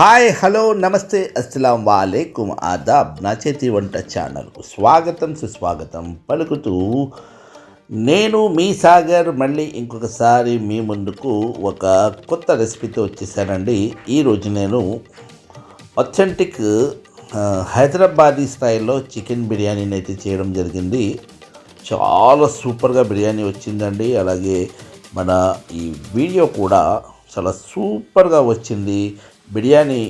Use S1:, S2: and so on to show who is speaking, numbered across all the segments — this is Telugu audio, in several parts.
S1: హాయ్ హలో నమస్తే అస్సలం వాలేకుమ్ ఆదాబ్ నా చేతి వంట ఛానల్కు స్వాగతం సుస్వాగతం పలుకుతూ నేను మీ సాగర్ మళ్ళీ ఇంకొకసారి మీ ముందుకు ఒక కొత్త రెసిపీతో వచ్చేసానండి. ఈరోజు నేను అథెంటిక్ హైదరాబాదీ స్టైల్లో చికెన్ బిర్యానీని అయితే చేయడం జరిగింది. చాలా సూపర్గా బిర్యానీ వచ్చిందండి. అలాగే మన ఈ వీడియో కూడా చాలా సూపర్గా వచ్చింది. బిర్యానీ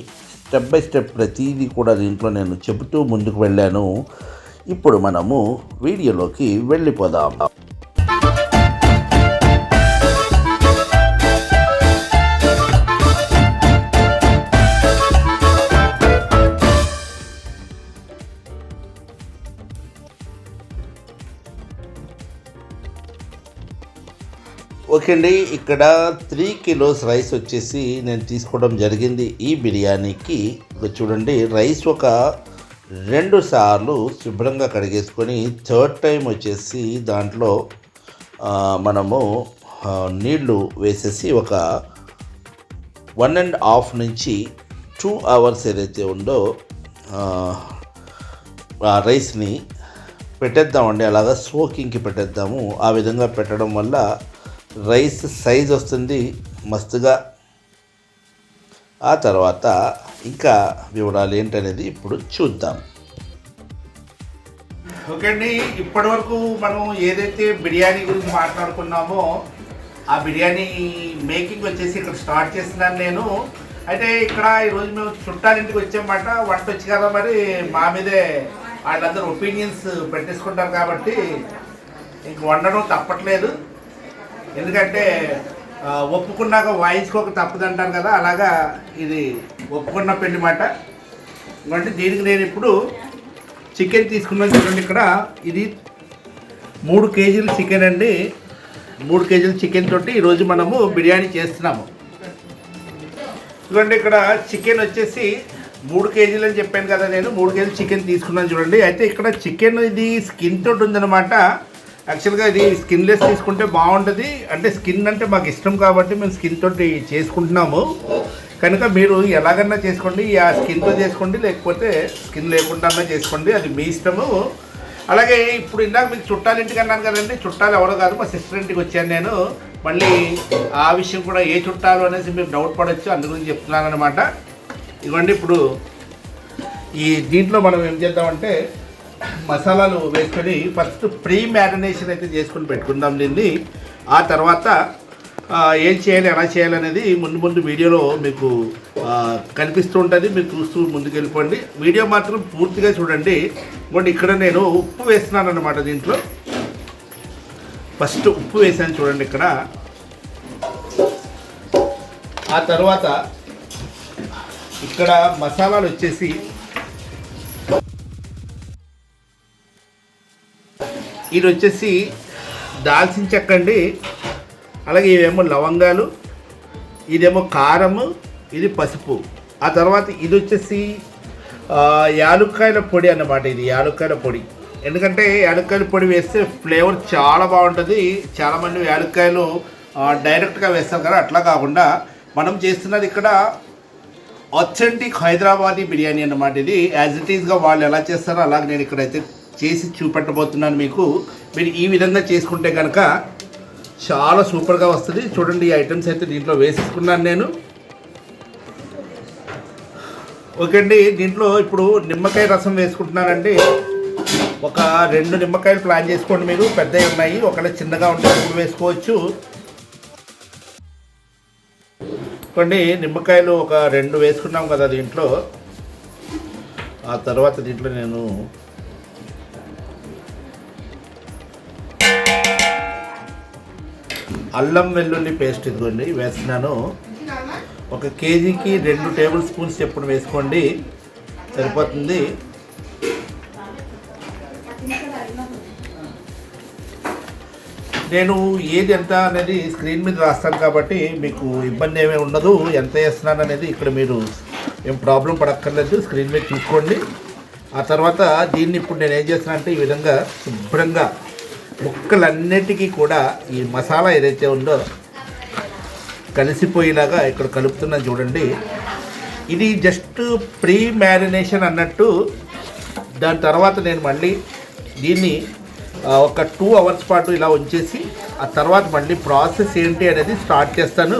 S1: స్టెప్ బై స్టెప్ ప్రతిదీ కూడా దీంట్లో నేను చెబుతూ ముందుకు వెళ్ళాను. ఇప్పుడు మనము వీడియోలోకి వెళ్ళిపోదాం. ఓకే అండి ఇక్కడ త్రీ కిలోస్ రైస్ వచ్చేసి నేను తీసుకోవడం జరిగింది ఈ బిర్యానీకి. చూడండి రైస్ ఒక రెండు సార్లు శుభ్రంగా కడిగేసుకొని థర్డ్ టైం వచ్చేసి దాంట్లో మనము నీళ్ళు వేసేసి ఒక వన్ అండ్ హాఫ్ నుంచి టూ అవర్స్ ఏదైతే ఉందో ఆ రైస్ని పెట్టేద్దామండి. అలాగా సోకింగ్కి పెట్టేద్దాము. ఆ విధంగా పెట్టడం వల్ల రైస్ సైజ్ వస్తుంది మస్తుగా. ఆ తర్వాత ఇంకా వివరాలు ఏంటనేది ఇప్పుడు చూద్దాం.
S2: ఓకే అండి ఇప్పటి వరకు మనం ఏదైతే బిర్యానీ గురించి మాట్లాడుకున్నామో ఆ బిర్యానీ మేకింగ్ వచ్చేసి ఇక్కడ స్టార్ట్ చేస్తున్నాను నేను. అయితే ఇక్కడ ఈరోజు మేము చుట్టాలింటికి వచ్చామాట వంట వచ్చి కదా మరి మా మీదే వాళ్ళందరూ ఒపీనియన్స్ పెట్టేసుకుంటారు కాబట్టి ఇంక వండడం తప్పట్లేదు. ఎందుకంటే ఒప్పుకున్నాక వాయించుకోక తప్పదంటారు కదా అలాగా ఇది ఒప్పుకున్న పెళ్ళి మాట. అంటే దీనికి నేను ఇప్పుడు చికెన్ తీసుకున్నాను చూడండి ఇక్కడ. ఇది మూడు కేజీలు చికెన్ అండి. మూడు కేజీల చికెన్ తోటి ఈరోజు మనము బిర్యానీ చేస్తున్నాము. చూడండి ఇక్కడ చికెన్ వచ్చేసి మూడు కేజీలు అని చెప్పాను కదా నేను. మూడు కేజీలు చికెన్ తీసుకున్నాను చూడండి. అయితే ఇక్కడ చికెన్ ఇది స్కిన్ తోటి ఉందన్నమాట. యాక్చువల్గా ఇది స్కిన్లెస్ తీసుకుంటే బాగుంటుంది. అంటే స్కిన్ అంటే మాకు ఇష్టం కాబట్టి మేము స్కిన్ తోటి చేసుకుంటున్నాము. కనుక మీరు ఎలాగన్నా చేసుకోండి. ఆ స్కిన్తో చేసుకోండి. లేకపోతే స్కిన్ లేకుండా చేసుకోండి. అది మీ ఇష్టము. అలాగే ఇప్పుడు ఇందాక మీకు చుట్టాలు ఇంటికి అన్నాను కదండి. చుట్టాలు ఎవరో కాదు. మా సిస్టర్ ఇంటికి వచ్చాను నేను. మళ్ళీ ఆ విషయం కూడా ఏ చుట్టాలు అనేసి మీరు డౌట్ పడవచ్చు అందు గురించి చెప్తున్నాను అనమాట ఇవ్వండి ఇప్పుడు ఈ దీంట్లో మనం ఏం చేద్దామంటే మసాలాలు వేసుకొని ఫస్ట్ ప్రీ మ్యారినేషన్ అయితే చేసుకొని పెట్టుకుందాం దీన్ని. ఆ తర్వాత ఏం చేయాలి ఎలా చేయాలి అనేది ముందు ముందు వీడియోలో మీకు కనిపిస్తూ ఉంటుంది. మీరు చూస్తూ ముందుకెళ్ళిపోండి. వీడియో మాత్రం పూర్తిగా చూడండి. ఇంకోటి ఇక్కడ నేను ఉప్పు వేస్తున్నాను అనమాట దీంట్లో. ఫస్ట్ ఉప్పు వేసాను చూడండి ఇక్కడ. ఆ తర్వాత ఇక్కడ మసాలాలు వచ్చేసి ఇది వచ్చేసి దాల్చిన చెక్క అండి. అలాగే ఇవేమో లవంగాలు ఇదేమో కారము ఇది పసుపు. ఆ తర్వాత ఇది వచ్చేసి యాలుక్కాయల పొడి అన్నమాట ఇది యాలుక్కాయల పొడి. ఎందుకంటే యాలుక్కాయల పొడి వేస్తే ఫ్లేవర్ చాలా బాగుంటుంది. చాలామంది యాలుక్కాయలు డైరెక్ట్గా వేస్తారు కదా అట్లా కాకుండా మనం చేస్తున్నది ఇక్కడ అథెంటిక్ హైదరాబాదీ బిర్యానీ అన్నమాట ఇది. యాజ్ ఇట్ ఈస్గా వాళ్ళు ఎలా చేస్తారో అలాగే నేను ఇక్కడైతే చేసి చూపెట్టబోతున్నాను మీకు. మీరు ఈ విధంగా చేసుకుంటే కనుక చాలా సూపర్గా వస్తుంది. చూడండి ఈ ఐటమ్స్ అయితే దీంట్లో వేసేసుకున్నాను నేను. ఓకే అండి దీంట్లో ఇప్పుడు నిమ్మకాయ రసం వేసుకుంటున్నానండి. ఒక రెండు నిమ్మకాయలు ప్లాన్ చేసుకోండి మీరు. పెద్దవి ఉన్నాయి ఒకవేళ చిన్నగా ఉంటే మూడు వేసుకోవచ్చు. కొన్ని నిమ్మకాయలు ఒక రెండు వేసుకున్నాం కదా దీంట్లో. ఆ తర్వాత దీంట్లో నేను అల్లం వెల్లుల్లి పేస్ట్ ఇదిగోండి వేస్తున్నాను. ఒక కేజీకి రెండు టేబుల్ స్పూన్స్ ఎప్పుడు వేసుకోండి. సరిపోతుంది. నేను ఏది ఎంత అనేది స్క్రీన్ మీద రాస్తాను కాబట్టి మీకు ఇబ్బంది ఏమీ ఉండదు. ఎంత వేస్తున్నాను అనేది ఇక్కడ మీరు ఏం ప్రాబ్లం పడక్కర్లేదు. స్క్రీన్ మీద చూసుకోండి. ఆ తర్వాత దీన్ని ఇప్పుడు నేను ఏం చేస్తున్నా అంటే ఈ విధంగా శుభ్రంగా ముక్కలన్నిటికీ కూడా ఈ మసాలా ఏదైతే ఉందో కలిసిపోయేలాగా ఇక్కడ కలుపుతున్నా చూడండి. ఇది జస్ట్ ప్రీ మ్యారినేషన్ అన్నట్టు. దాని తర్వాత నేను మళ్ళీ దీన్ని ఒక టూ అవర్స్ పాటు ఇలా ఉంచేసి ఆ తర్వాత మళ్ళీ ప్రాసెస్ ఏంటి అనేది స్టార్ట్ చేస్తాను.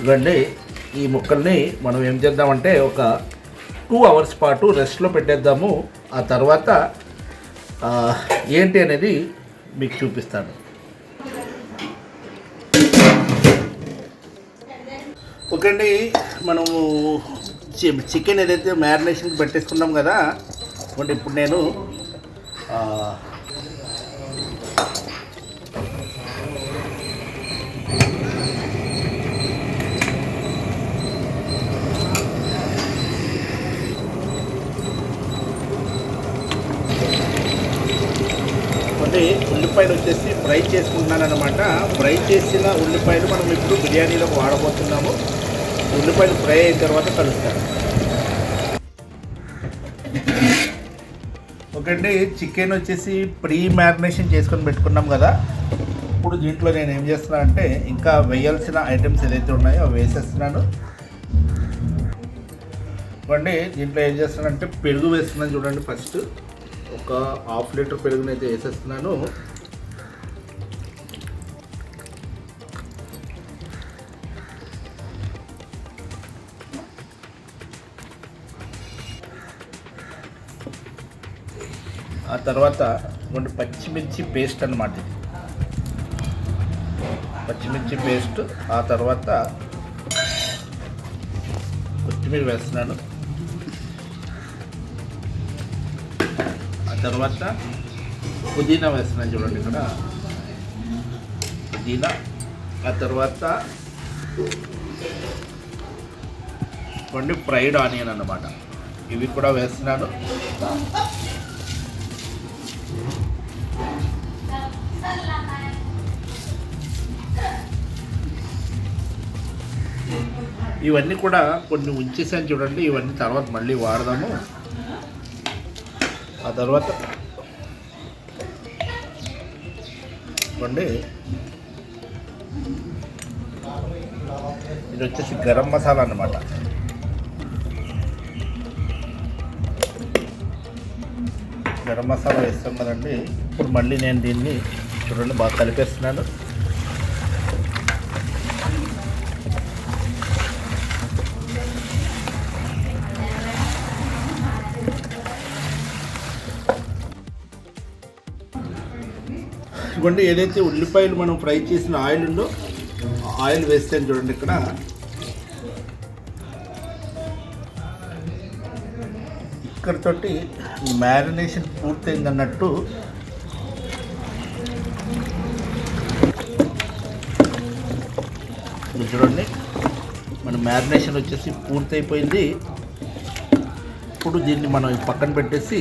S2: ఇవ్వండి. ఈ ముక్కల్ని మనం ఏం చేద్దామంటే ఒక టూ అవర్స్ పాటు రెస్ట్లో పెట్టేద్దాము. ఆ తర్వాత ఏంటి అనేది మీకు చూపిస్తాను. ఓకే అండి మనము చి- చికెన్ ఏదైతే మ్యారినేషన్కి పెట్టేసుకున్నాం కదా ఇప్పుడు నేను ఆ, అంటే ఉల్లిపాయలు వచ్చేసి ఫ్రై చేసుకుంటున్నాను అనమాట ఫ్రై చేసిన ఉల్లిపాయలు మనం ఇప్పుడు బిర్యానీలో వాడబోతున్నాము. ఉల్లిపాయలు ఫ్రై అయిన తర్వాత కలుస్తాను ఓకే అండి చికెన్ వచ్చేసి ప్రీ మ్యారినేషన్ చేసుకొని పెట్టుకున్నాం కదా. ఇప్పుడు దీంట్లో నేను ఏం చేస్తున్నా అంటే ఇంకా వేయాల్సిన ఐటమ్స్ ఏదైతే ఉన్నాయో అవి వేసేస్తున్నాను. ఇవ్వండి దీంట్లో ఏం చేస్తున్నానంటే పెరుగు వేస్తున్నాను చూడండి ఫస్ట్. ఒక హాఫ్ లీటర్ పెరుగునైతే వేసేస్తున్నాను. ఆ తర్వాత రెండు పచ్చిమిర్చి పేస్ట్ అనమాట ఇది. పచ్చిమిర్చి పేస్ట్ ఆ తర్వాత కొత్తిమీర వేస్తున్నాను. ఆ తర్వాత పుదీనా వేస్తున్నాను చూడండి ఇక్కడ. పుదీనా ఆ తర్వాత కొన్ని ఫ్రైడ్ ఆనియన్ అనమాట ఇవి కూడా వేస్తున్నాను. ఇవన్నీ కూడా కొన్ని ఉంచేసాను చూడండి. ఇవన్నీ తర్వాత మళ్ళీ వాడదాము. ఆ తర్వాత ఇవ్వండి. ఇది వచ్చేసి గరం మసాలా అన్నమాట. గరం మసాలా వేస్తాం కదండి. ఇప్పుడు మళ్ళీ నేను దీన్ని చూడండి బాగా కలిపేస్తున్నాను. ఇవ్వండి ఏదైతే ఉల్లిపాయలు మనం ఫ్రై చేసిన ఆయిల్ ఉందో ఆయిల్ వేస్తాను చూడండి ఇక్కడ. ఇక్కడతోటి మ్యారినేషన్ పూర్తయిందన్నట్టు చూడండి. మన మ్యారినేషన్ వచ్చేసి పూర్తయిపోయింది. ఇప్పుడు దీన్ని మనం పక్కన పెట్టేసి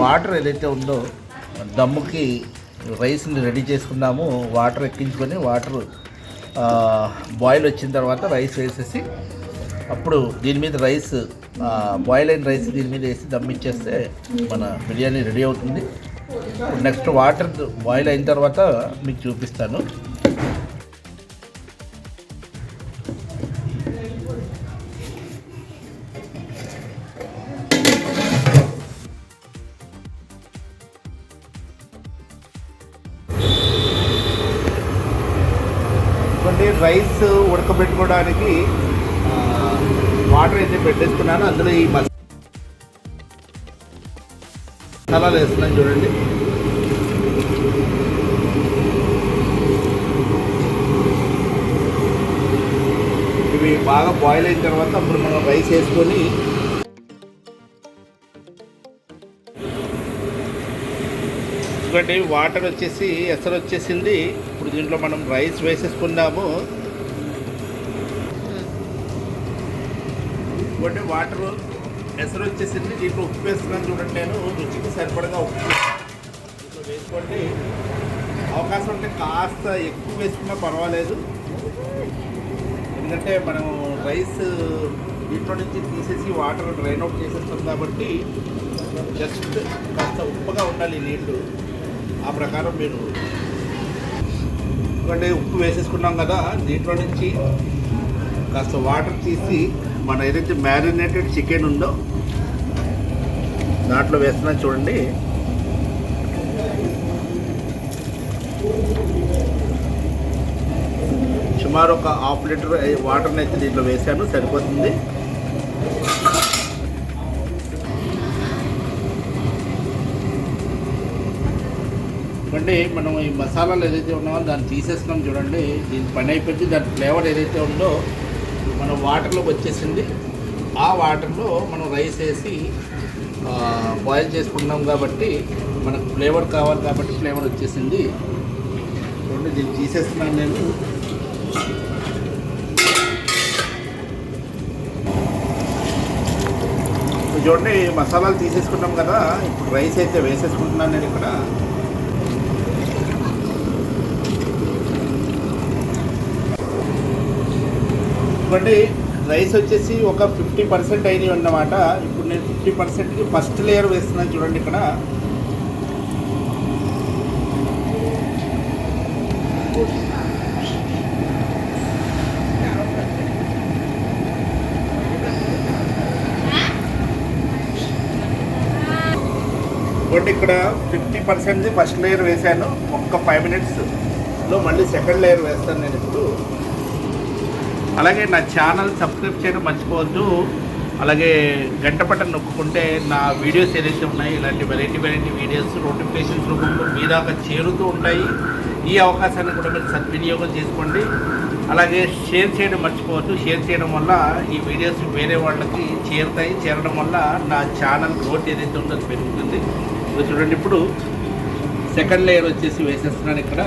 S2: వాటర్ ఏదైతే ఉందో దమ్ముకి రైస్ని రెడీ చేసుకున్నాము వాటర్ ఎక్కించుకొని వాటర్ బాయిల్ వచ్చిన తర్వాత రైస్ వేసేసి అప్పుడు దీని మీద రైస్ బాయిల్ అయిన రైస్ దీని మీద వేసి దమ్మిచ్చేస్తే మన బిర్యానీ రెడీ అవుతుంది. నెక్స్ట్ వాటర్ బాయిల్ అయిన తర్వాత మీకు చూపిస్తాను. రైస్ ఉడకబెట్టుకోవడానికి వాటర్ అయితే పెట్టేసుకున్నాను. అందులో ఈ మసాలాలు వేస్తున్నాను చూడండి. ఇవి బాగా బాయిల్ అయిన తర్వాత అప్పుడు మనం రైస్ వేసుకొని ఎందుకంటే వాటర్ వచ్చేసి ఎసరు వచ్చేసింది. ఇప్పుడు దీంట్లో మనం రైస్ వేసేసుకున్నాము ఇంకోటి వాటర్ ఎసరు వచ్చేసింది. దీంట్లో ఉప్పు వేస్తున్నాను చూడండి నేను. రుచికి సరిపడగా ఉప్పు దీంట్లో వేసుకోండి. అవకాశం ఉంటే కాస్త ఎక్కువ వేసుకున్నా పర్వాలేదు. ఎందుకంటే మనం రైస్ దీంట్లో నుంచి తీసేసి వాటర్ డ్రైన్ అవుట్ చేసేస్తాం కాబట్టి జస్ట్ కాస్త ఉప్పుగా ఉండాలి నీళ్ళు ఆ ప్రకారం మీరు ఎందుకంటే ఉప్పు వేసేసుకున్నాం కదా దీంట్లో నుంచి కాస్త వాటర్ తీసి మన ఏదైతే మ్యారినేటెడ్ చికెన్ ఉందో దాంట్లో వేస్తున్నా చూడండి. సుమారు ఒక హాఫ్ లీటర్ వాటర్ని అయితే దీంట్లో వేసాను సరిపోతుంది. అంటే మనం ఈ మసాలాలు ఏదైతే ఉన్నామో దాన్ని తీసేస్తున్నాం చూడండి. దీని పని అయిపోయింది. దాని ఫ్లేవర్ ఏదైతే ఉందో మనం వాటర్లోకి వచ్చేసింది. ఆ వాటర్లో మనం రైస్ వేసి బాయిల్ చేసుకున్నాం కాబట్టి మనకు ఫ్లేవర్ కావాలి కాబట్టి ఫ్లేవర్ వచ్చేసింది. చూడండి దీన్ని తీసేస్తున్నాను నేను. చూడండి మసాలాలు తీసేసుకున్నాం కదా. ఇప్పుడు రైస్ అయితే వేసేసుకుంటున్నాను నేను ఇక్కడ. ఇవ్వండి రైస్ వచ్చేసి ఒక ఫిఫ్టీ పర్సెంట్ అయినవి అన్నమాట. ఇప్పుడు నేను ఫిఫ్టీ పర్సెంట్కి ఫస్ట్ లేయర్ వేస్తున్నాను చూడండి ఇక్కడ. ఇవ్వండి ఇక్కడ ఫిఫ్టీ పర్సెంట్ది ఫస్ట్ లేయర్ వేసాను ఒక్క ఫైవ్ మినిట్స్లో మళ్ళీ సెకండ్ లేయర్ వేస్తాను నేను ఇప్పుడు. అలాగే నా ఛానల్ సబ్స్క్రైబ్ చేయడం మర్చిపోవద్దు. అలాగే గంట పట్టను నొక్కుంటే నా వీడియోస్ ఏదైతే ఉన్నాయో ఇలాంటి వెరైటీ వెరైటీ వీడియోస్ నోటిఫికేషన్స్ రూపంలో మీ దాకా చేరుతూ ఉంటాయి. ఈ అవకాశాన్ని కూడా మీరు సద్వినియోగం చేసుకోండి. అలాగే షేర్ చేయడం మర్చిపోవద్దు. షేర్ చేయడం వల్ల ఈ వీడియోస్ వేరే వాళ్ళకి చేరుతాయి. చేరడం వల్ల నా ఛానల్ గ్రోత్ ఏదైతే ఉందో అది పెరుగుతుంది. ఇప్పుడు చూడండి ఇప్పుడు సెకండ్ లేయర్ వచ్చేసి వేసేస్తున్నాను ఇక్కడ.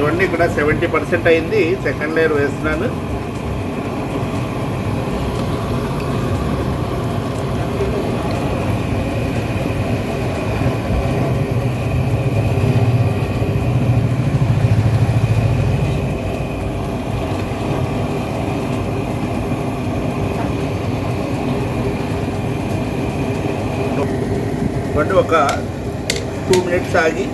S2: చూడండి ఇక్కడ సెవెంటీ పర్సెంట్ అయింది. సెకండ్ లేయర్ వేస్తున్నాను చూడండి ఒక టూ మినిట్స్ ఆగి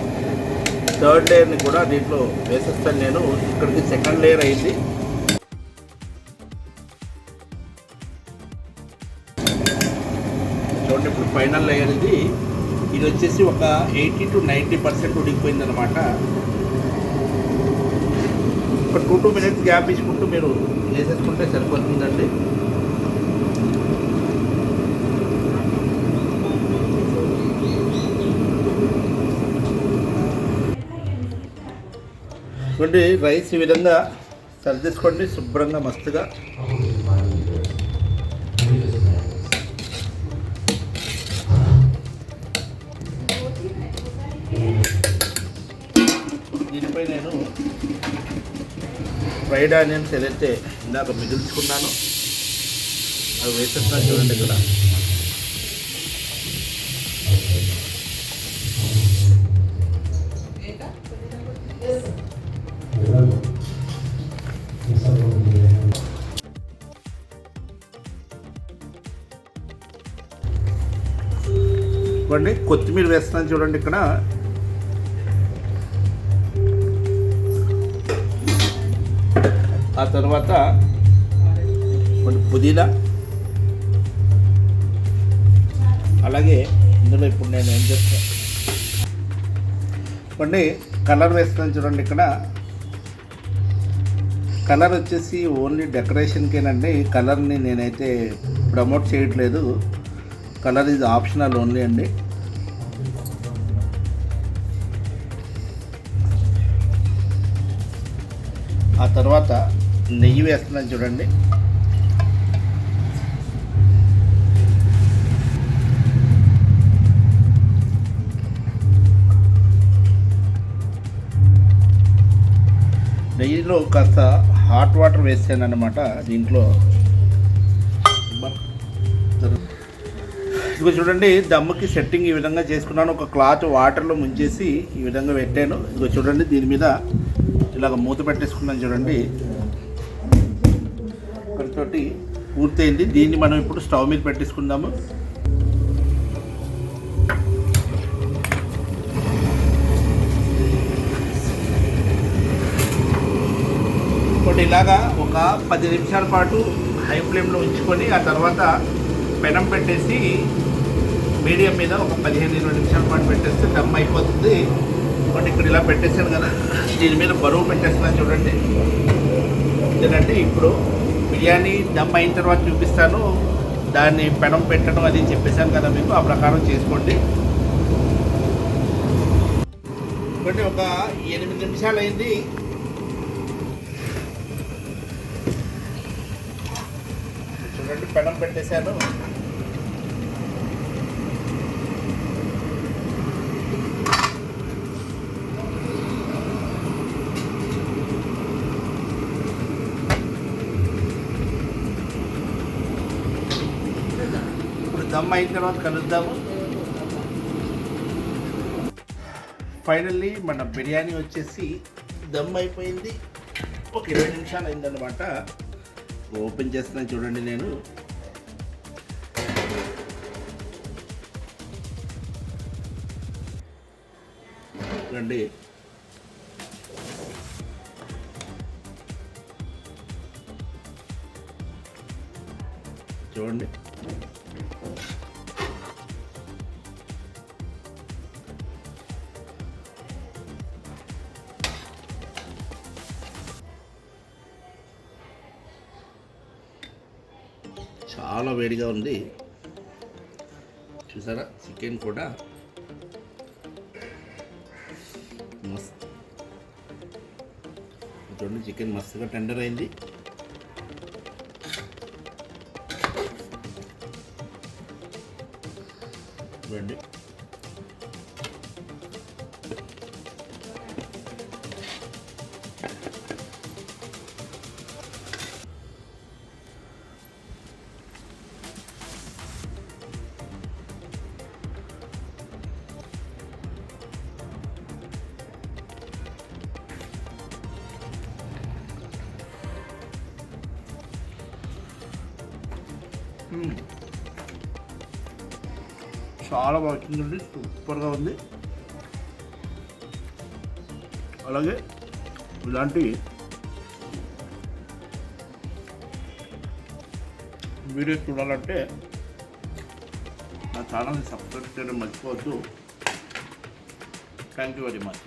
S2: థర్డ్ లేయర్ని కూడా దీంట్లో వేసేస్తాను నేను. ఇక్కడికి సెకండ్ లేయర్ అయింది. చూడండి ఇప్పుడు ఫైనల్ లేయర్ ఇది. ఇది వచ్చేసి ఒక ఎయిటీ టు నైంటీ పర్సెంట్ ఉడికిపోయింది అనమాట ఒక టూ టూ మినిట్స్ గ్యాప్ ఇచ్చుకుంటూ మీరు వేసేసుకుంటే సరిపోతుందండి. చూడండి రైస్ ఈ విధంగా సర్దేసుకోండి శుభ్రంగా మస్తుగా. దీనిపై నేను ఫ్రైడ్ ఆనియన్స్ ఏదైతే ఇందాక మిగిల్చుకున్నానో అవి వేసేస్తాను చూడండి ఇక్కడ. చూడండి. కొత్తిమీర వేస్తున్నాను చూడండి ఇక్కడ. ఆ తర్వాత కొన్ని పుదీనా. అలాగే ఇందులో ఇప్పుడు నేను ఏం చేస్తాను కొన్ని కలర్ వేస్తున్నాను చూడండి ఇక్కడ. కలర్ వచ్చేసి ఓన్లీ డెకరేషన్కేనండి. ఈ కలర్ని నేనైతే ప్రమోట్ చేయట్లేదు. కలర్ ఇది ఆప్షనల్ ఓన్లీ అండి. నెయ్యి వేస్తున్నాను చూడండి. నెయ్యిలో కాస్త హాట్ వాటర్ వేసాను అనమాట దీంట్లో. ఇదిగో చూడండి దమ్ముకి సెట్టింగ్ ఈ విధంగా చేసుకున్నాను. ఒక క్లాత్ వాటర్లో ముంచేసి ఈ విధంగా పెట్టాను. ఇదిగో చూడండి దీని మీద ఇలాగ మూత పెట్టేసుకున్నాను చూడండి. తోటి పూర్తయింది. దీన్ని మనం ఇప్పుడు స్టవ్ మీద పెట్టేసుకుందాము. ఇప్పుడు ఇలాగా ఒక పది నిమిషాల పాటు హై ఫ్లేమ్లో ఉంచుకొని ఆ తర్వాత పెనం పెట్టేసి మీడియం మీద ఒక పదిహేను ఇరవై నిమిషాల పాటు పెట్టేస్తే దమ్ అయిపోతుంది. ఇంకోటి ఇక్కడ ఇలా పెట్టేసాను కదా దీని మీద బరువు పెట్టేస్తున్నాను చూడండి. ఎందుకంటే ఇప్పుడు బిర్యానీ దమ్ అయిన తర్వాత చూపిస్తాను. దాన్ని పెనం పెట్టడం అది చెప్పేశాను కదా మీకు ఆ ప్రకారం చేసుకోండి. ఇంకోటి ఒక ఎనిమిది నిమిషాలు అయింది. చూడండి పెనం పెట్టేశాను. ఇప్పుడు అయిన తర్వాత కలుద్దాము. ఫైనల్లీ మన బిర్యానీ వచ్చేసి దమ్ అయిపోయింది. ఒక ఇరవై నిమిషాలు అయిందనమాట ఓపెన్ చేస్తున్నాను చూడండి నేను. రండి చూడండి. వేడిగా ఉంది. చూసారా? చికెన్ కూడా మస్త్. చూడండి చికెన్ మస్తుగా టెండర్ అయింది. చాలా బాగుంటుందండి సూపర్గా ఉంది. అలాగే ఇలాంటి వీడియోస్ చూడాలంటే నా ఛానల్ని సబ్స్క్రైబ్ చేయడం మర్చిపోవద్దు. Thank you very much